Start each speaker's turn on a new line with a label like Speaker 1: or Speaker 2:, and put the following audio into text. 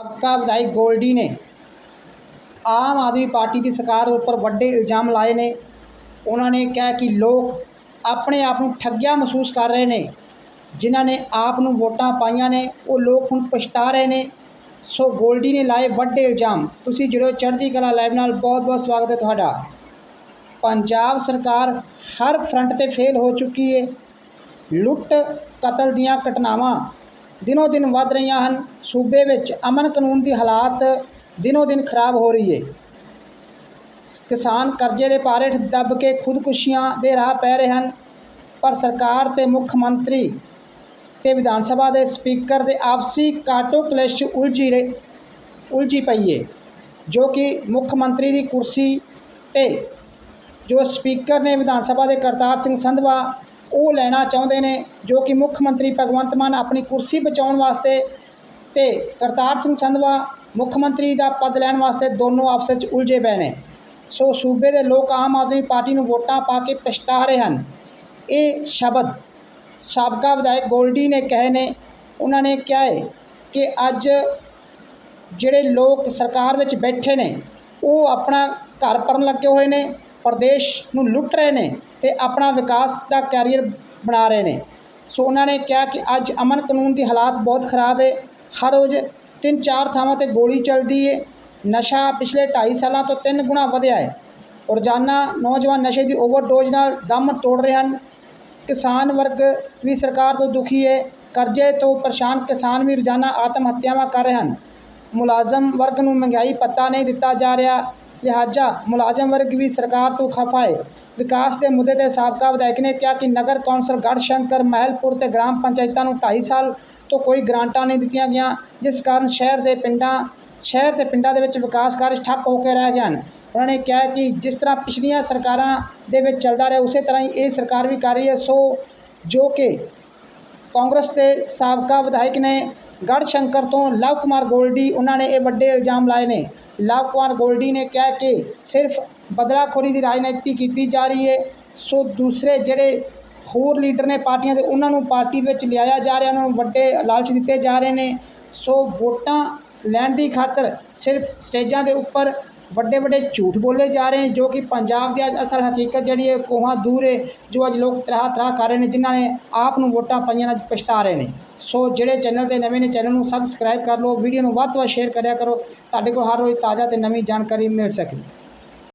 Speaker 1: ਸਾਬਕਾ ਵਿਧਾਇਕ ਗੋਲਡੀ ਨੇ ਆਮ ਆਦਮੀ ਪਾਰਟੀ ਦੀ ਸਰਕਾਰ ਉੱਪਰ ਵੱਡੇ ਇਲਜ਼ਾਮ ਲਾਏ ਨੇ। ਉਹਨਾਂ ਨੇ ਕਿਹਾ ਕਿ ਲੋਕ ਆਪਣੇ ਆਪ ਨੂੰ ਠੱਗਿਆ ਮਹਿਸੂਸ ਕਰ ਰਹੇ ਨੇ। ਜਿਨ੍ਹਾਂ ਨੇ ਆਪ ਨੂੰ ਵੋਟਾਂ ਪਾਈਆਂ ਨੇ, ਉਹ ਲੋਕ ਹੁਣ ਪਛਤਾ ਰਹੇ ਨੇ। ਸੋ ਗੋਲਡੀ ਨੇ ਲਾਏ ਵੱਡੇ ਇਲਜ਼ਾਮ। ਤੁਸੀਂ ਜੁੜੋ ਚੜ੍ਹਦੀ ਕਲਾ ਲਾਈਵ ਨਾਲ। ਬਹੁਤ ਬਹੁਤ ਸਵਾਗਤ ਹੈ ਤੁਹਾਡਾ। ਪੰਜਾਬ ਸਰਕਾਰ ਹਰ ਫਰੰਟ ਤੇ ਫੇਲ ਹੋ ਚੁੱਕੀ ਹੈ ਲੁੱਟ ਕਤਲ ਦੀਆਂ ਘਟਨਾਵਾਂ ਦਿਨੋ ਦਿਨ ਵੱਧ ਰਹੀਆਂ ਹਨ। ਸੂਬੇ ਵਿੱਚ ਅਮਨ ਕਾਨੂੰਨ ਦੀ ਹਾਲਾਤ ਦਿਨੋ ਦਿਨ ਖਰਾਬ ਹੋ ਰਹੀ ਹੈ ਕਿਸਾਨ ਕਰਜ਼ੇ ਦੇ ਭਾਰੇ ਦੱਬ ਕੇ ਖੁਦਕੁਸ਼ੀਆਂ ਦੇ ਰਾਹ ਪੈ ਰਹੇ ਹਨ। ਪਰ ਸਰਕਾਰ ਤੇ ਮੁੱਖ ਮੰਤਰੀ ਤੇ ਵਿਧਾਨ ਸਭਾ ਦੇ ਸਪੀਕਰ ਦੇ ਆਪਸੀ ਕਾਟੋ ਕਲੇਸ਼ 'ਚ ਉਲਝੀ ਰਹੇ, ਉਲਝੀ ਪਈ ਹੈ ਜੋ ਕਿ ਮੁੱਖ ਮੰਤਰੀ ਦੀ ਕੁਰਸੀ ਤੇ ਜੋ ਸਪੀਕਰ ਨੇ ਵਿਧਾਨ ਸਭਾ ਦੇ ਕਰਤਾਰ ਸਿੰਘ ਸੰਧਵਾ ਉਹ ਲੈਣਾ ਚਾਹੁੰਦੇ ਨੇ, ਜੋ ਕਿ ਮੁੱਖ ਮੰਤਰੀ ਭਗਵੰਤ ਮਾਨ ਆਪਣੀ ਕੁਰਸੀ ਬਚਾਉਣ ਵਾਸਤੇ ਤੇ ਕਰਤਾਰ ਸਿੰਘ ਸੰਧਵਾ ਮੁੱਖ ਮੰਤਰੀ ਦਾ ਪਦ ਲੈਣ ਵਾਸਤੇ ਦੋਨੋਂ ਆਪਸ ਵਿੱਚ ਉਲਝੇ ਪਏ ਨੇ। ਸੋ ਸੂਬੇ ਦੇ ਲੋਕ ਆਮ ਆਦਮੀ ਪਾਰਟੀ ਨੂੰ ਵੋਟਾਂ ਪਾ ਕੇ ਪਛਤਾ ਰਹੇ ਹਨ। ਇਹ ਸ਼ਬਦ ਸਾਬਕਾ ਵਿਧਾਇਕ ਗੋਲਡੀ ਨੇ ਕਹੇ ਨੇ। ਉਹਨਾਂ ਨੇ ਕਿਹਾ ਹੈ ਕਿ ਅੱਜ ਜਿਹੜੇ ਲੋਕ ਸਰਕਾਰ ਵਿੱਚ ਬੈਠੇ ਨੇ, ਉਹ ਆਪਣਾ ਘਰ ਭਰਨ ਲੱਗੇ ਹੋਏ ਨੇ, ਪ੍ਰਦੇਸ਼ ਨੂੰ ਲੁੱਟ ਰਹੇ ਨੇ। ਤੇ ਆਪਣਾ ਵਿਕਾਸ ਦਾ ਕੈਰੀਅਰ ਬਣਾ ਰਹੇ ਨੇ। ਸੋ ਉਹਨਾਂ ਨੇ ਕਿਹਾ ਕਿ ਅੱਜ ਅਮਨ ਕਾਨੂੰਨ ਦੀ ਹਾਲਾਤ ਬਹੁਤ ਖਰਾਬ ਹੈ ਹਰ ਰੋਜ਼ ਤਿੰਨ ਚਾਰ ਥਾਵਾਂ ਤੇ ਗੋਲੀ ਚੱਲਦੀ ਹੈ ਨਸ਼ਾ ਪਿਛਲੇ 2.5 ਸਾਲਾਂ ਤੋਂ ਤਿੰਨ ਗੁਣਾ ਵਧਿਆ ਹੈ ਰੋਜ਼ਾਨਾ ਨੌਜਵਾਨ ਨਸ਼ੇ ਦੀ ਓਵਰਡੋਜ਼ ਨਾਲ ਦਮ ਤੋੜ ਰਹੇ ਹਨ। ਕਿਸਾਨ ਵਰਗ ਵੀ ਸਰਕਾਰ ਤੋਂ ਦੁਖੀ ਹੈ ਕਰਜ਼ੇ ਤੋਂ ਪਰੇਸ਼ਾਨ ਕਿਸਾਨ ਵੀ ਰੋਜ਼ਾਨਾ ਆਤਮ ਹੱਤਿਆਵਾਂ ਕਰ ਰਹੇ ਹਨ। ਮੁਲਾਜ਼ਮ ਵਰਗ ਨੂੰ ਮਹਿੰਗਾਈ ਪੱਤਾ ਨਹੀਂ ਦਿੱਤਾ ਜਾ ਰਿਹਾ। ਲਿਹਾਜ਼ਾ ਮੁਲਾਜ਼ਮ ਵਰਗ ਵੀ ਸਰਕਾਰ ਤੋਂ ਖਫਾ ਹੈ। ਵਿਕਾਸ ਦੇ ਮੁੱਦੇ ਤੇ ਸਾਬਕਾ ਵਿਧਾਇਕ ਨੇ ਕਿਹਾ ਕਿ ਨਗਰ ਕੌਂਸਲ ਗੜਸ਼ੰਕਰ ਮਹਿਲਪੁਰ ਤੇ ਗ੍ਰਾਮ ਪੰਚਾਇਤਾਂ ਨੂੰ 2.5 ਸਾਲ ਤੋਂ ਕੋਈ ਗ੍ਰਾਂਟਾਂ ਨਹੀਂ ਦਿੱਤੀਆਂ ਗਈਆਂ, ਜਿਸ ਕਾਰਨ ਸ਼ਹਿਰ ਦੇ ਪਿੰਡਾਂ, ਸ਼ਹਿਰ ਤੇ ਪਿੰਡਾਂ ਦੇ ਵਿੱਚ ਵਿਕਾਸ ਕਾਰਜ ਠੱਪ ਹੋ ਕੇ ਰਹਿ ਗਏ ਹਨ। ਉਹਨਾਂ ਨੇ ਕਿਹਾ ਕਿ ਜਿਸ ਤਰ੍ਹਾਂ ਪਿਛਲੀਆਂ ਸਰਕਾਰਾਂ ਦੇ ਵਿੱਚ ਚੱਲਦਾ ਰਿਹਾ, ਉਸੇ ਤਰ੍ਹਾਂ ਹੀ ਇਹ ਸਰਕਾਰ ਵੀ ਕਰ ਰਹੀ ਹੈ। ਸੋ ਜੋ ਕਿ ਕਾਂਗਰਸ ਦੇ ਸਾਬਕਾ ਵਿਧਾਇਕ ਨੇ ਗੜਸ਼ੰਕਰ ਤੋਂ ਲਵ ਕੁਮਾਰ ਗੋਲਡੀ, ਉਹਨਾਂ ਨੇ ਇਹ ਵੱਡੇ ਇਲਜ਼ਾਮ ਲਾਏ ਨੇ। ਲਵ ਕੁਮਾਰ ਗੋਲਡੀ ਨੇ ਕਿਹਾ ਕਿ ਸਿਰਫ ਬਦਲਾਖੋਰੀ ਦੀ ਰਾਜਨੀਤੀ ਕੀਤੀ ਜਾ ਰਹੀ ਹੈ, ਸੋ ਦੂਸਰੇ ਜਿਹੜੇ ਹੋਰ ਲੀਡਰ ਨੇ ਪਾਰਟੀਆਂ ਦੇ, ਉਹਨਾਂ ਨੂੰ ਪਾਰਟੀ ਦੇ ਵਿੱਚ ਲਿਆਇਆ ਜਾ ਰਿਹਾ, ਉਹਨਾਂ ਨੂੰ ਵੱਡੇ ਲਾਲਚ ਦਿੱਤੇ ਜਾ ਰਹੇ ਨੇ। ਸੋ ਵੋਟਾਂ ਲੈਣ ਦੀ ਖਾਤਰ ਸਿਰਫ ਸਟੇਜਾਂ ਦੇ ਉੱਪਰ ਵੱਡੇ ਵੱਡੇ ਝੂਠ ਬੋਲੇ ਜਾ ਰਹੇ ਨੇ, ਜੋ ਕਿ ਪੰਜਾਬ ਦੀ ਅੱਜ ਅਸਲ ਹਕੀਕਤ ਜਿਹੜੀ ਹੈ, ਕੋਹਾਂ ਦੂਰ ਹੈ, ਜੋ ਅੱਜ ਲੋਕ ਤਰਾਹ ਤਰਾਹ ਕਰ ਰਹੇ ਨੇ, ਜਿਨ੍ਹਾਂ ਨੇ ਆਪ ਨੂੰ ਵੋਟਾਂ ਪਾਈਆਂ ਨੇ, ਅੱਜ ਪਛਤਾ ਰਹੇ ਨੇ। ਸੋ ਜਿਹੜੇ ਚੈਨਲ ਤੇ ਨਵੇਂ ਨੇ, ਚੈਨਲ ਨੂੰ ਸਬਸਕ੍ਰਾਈਬ ਕਰ ਲਓ, ਵੀਡੀਓ ਨੂੰ ਵੱਧ ਤੋਂ ਵੱਧ ਸ਼ੇਅਰ ਕਰਿਆ ਕਰੋ, ਤੁਹਾਡੇ ਕੋਲ ਹਰ ਰੋਜ਼ ਤਾਜ਼ਾ ਤੇ ਨਵੀਂ ਜਾਣਕਾਰੀ ਮਿਲ ਸਕੇ।